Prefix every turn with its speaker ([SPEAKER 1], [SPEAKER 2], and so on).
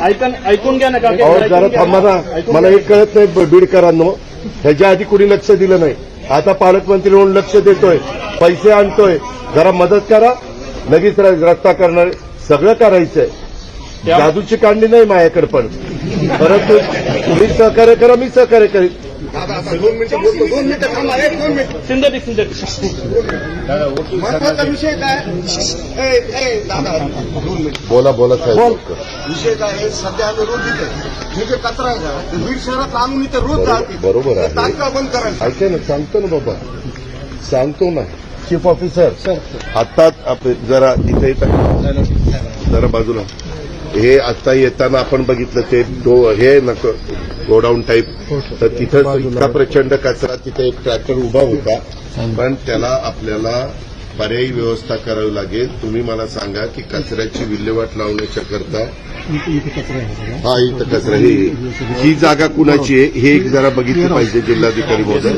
[SPEAKER 1] ऐकून ऐकून घ्या ना काका
[SPEAKER 2] अहो जरा
[SPEAKER 1] ऐकून घ्या
[SPEAKER 2] थांबा ना.
[SPEAKER 1] ऐकून
[SPEAKER 2] मला
[SPEAKER 1] घ्या.
[SPEAKER 2] एक कळत नाही ब- बीडकरांनो ह्याच्या आधी कुणी लक्ष दिलं नाही. आता पालकमंत्री म्हणून लक्ष देतोय. पैसे आणतोय. जरा मदत करा. लगेच र- रस्ता करणार. सगळं करायचंय. जादूची कांडी नाही माझ्याकडे पण. परंतु तुम्ही सहकार्य करा मी सहकार्य करेन.
[SPEAKER 3] महत्त्वाचा विषय काय? दादा दोन मिनिटं.
[SPEAKER 2] बोला बोला साहेब
[SPEAKER 3] विषय काय आहे? सध्या आम्ही रोज इथे हे जे कचरा आहे ना बीड शहरात आणून इथे रोज जाते.
[SPEAKER 2] बरोबर आहे.
[SPEAKER 3] तात्काळ बंद करायचं.
[SPEAKER 2] ऐका ना सांगतो ना बाबा. सांगतो ना. चीफ ऑफिसर आत्ताच आप- जरा इथे जरा बाजूला. हे आता येताना आपण बघितलं ते हे नको गोडाऊन टाईप तर तिथं इतका प्रचंड कचरा तिथे एक ट्रॅक्टर उभा होता. पण त्याला आपल्याला पर्यायी व्यवस्था करावी लागेल. तुम्ही मला सांगा की कचऱ्याची विल्हेवाट लावण्याच्या करता हा इथं कचरा ही ही जागा कुणाची आहे? हे एक जरा बघितलं पाहिजे जिल्हाधिकारी महोदय.